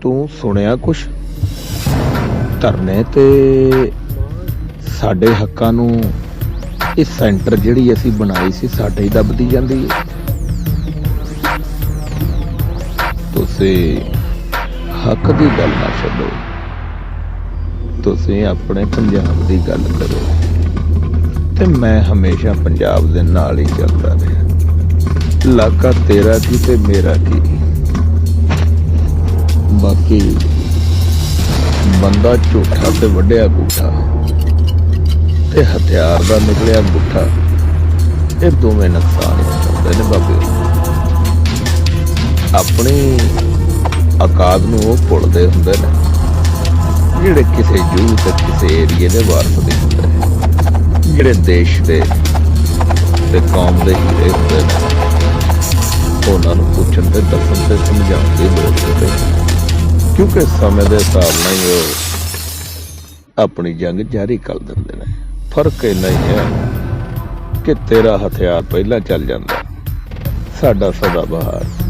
ਤੂੰ ਸੁਣਿਆ ਕੁਛ? ਧਰਨੇ ਤੇ ਸਾਡੇ ਹੱਕਾਂ ਨੂੰ ਇਹ ਸੈਂਟਰ ਜਿਹੜੀ ਅਸੀਂ ਬਣਾਈ ਸੀ, ਸਾਡੇ ਹੀ ਦੱਬਦੀ ਜਾਂਦੀ ਹੈ। ਤੁਸੀਂ ਹੱਕ ਦੀ ਗੱਲ ਨਾ ਛੱਡੋ। ਤੁਸੀਂ ਆਪਣੇ ਪੰਜਾਬ ਦੀ ਗੱਲ ਕਰੋ। ਤੇ ਮੈਂ ਹਮੇਸ਼ਾ ਪੰਜਾਬ ਦੇ ਨਾਲ ਹੀ ਚੱਲਦਾ ਰਿਹਾ। ਇਲਾਕਾ ਤੇਰਾ ਕੀ ਤੇ ਮੇਰਾ ਕੀ? ਬਾਕੀ ਬੰਦਾ ਝੂਠਾ ਤੇ ਵੱਡਿਆ ਗੂਠਾ ਤੇ ਹਥਿਆਰ ਦਾ ਨਿਕਲਿਆ ਗੁੱਠਾ, ਇਹ ਦੋਵੇਂ ਨੁਕਸਾਨ ਹੀ ਕਰਦੇ ਨੇ ਬਾਬੇ। ਆਪਣੀ ਔਕਾਤ ਨੂੰ ਉਹ ਭੁੱਲਦੇ ਹੁੰਦੇ ਨੇ, ਜਿਹੜੇ ਕਿਸੇ ਜੂ ਤੇ ਕਿਸੇ ਏਰੀਏ ਦੇ ਵਾਰਸ ਦੇ ਹੁੰਦੇ ਨੇ, ਜਿਹੜੇ ਦੇਸ਼ ਦੇ ਤੇ ਕੌਮ ਦੇ ਹੀਰੇ ਹੁੰਦੇ ਨੇ। ਉਹਨਾਂ ਨੂੰ ਪੁੱਛਣ ਤੇ ਦੱਸਣ ਤੇ ਸਮਝਾਉਣ ਦੀ ਲੋੜ ਹੁੰਦੀ ਹੈ ਕਿਉਂਕਿ ਸਮੇਂ ਦੇ ਹਿਸਾਬ ਨਾਲ ਹੀ ਉਹ ਆਪਣੀ ਜੰਗ ਜਾਰੀ ਕਰ ਦਿੰਦੇ ਨੇ। ਫ਼ਰਕ ਇੰਨਾ ਹੀ ਹੈ ਕਿ ਤੇਰਾ ਹਥਿਆਰ ਪਹਿਲਾਂ ਚੱਲ ਜਾਂਦਾ। ਸਾਡਾ ਸਦਾ ਬਹਾਰ।